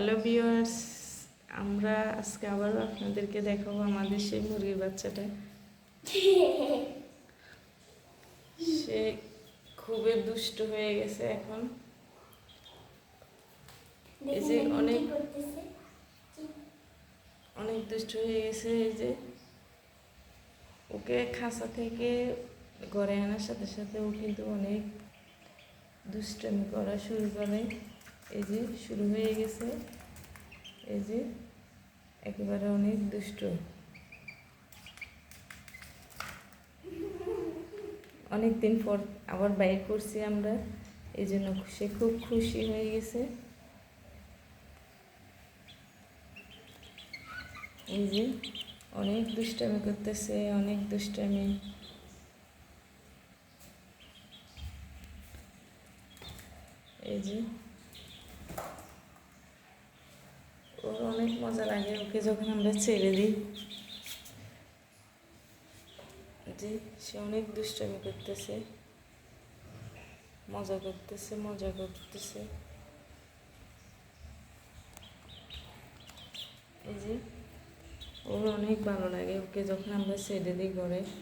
Hello viewers আমরা আজকে আবার আপনাদেরকে দেখাবো আমাদের সেই মুরগির বাচ্চাটা। সে খুবই দুষ্ট হয়ে গেছে এখন। এই যে অনেক অনেক দুষ্ট হয়ে গেছে এই যে। ওকে খাঁচা থেকে ঘরে আনার সাথে সাথে ও কিন্তু অনেক দুষ্টামি করা শুরু করে। এই যে শুরু হয়ে গেছে। এই যে, একেবারে অনেক দুষ্ট। অনেক দিন পর আবার বাইর করছি আমরা, এই জন্য সে খুব খুশি হয়ে গেছে। এই যে, অনেক দুষ্টামি করতেছে, অনেক দুষ্টামি। এই যে অনেক মজা লাগে ওকে যখন আমরা ছেড়ে দিই। যে সে অনেক দুষ্টামি করতেছে। মজা করতেছে মজা করতেছে। এই যে, ওর অনেক ভালো লাগে ওকে যখন আমরা ছেড়ে দিই ঘরে।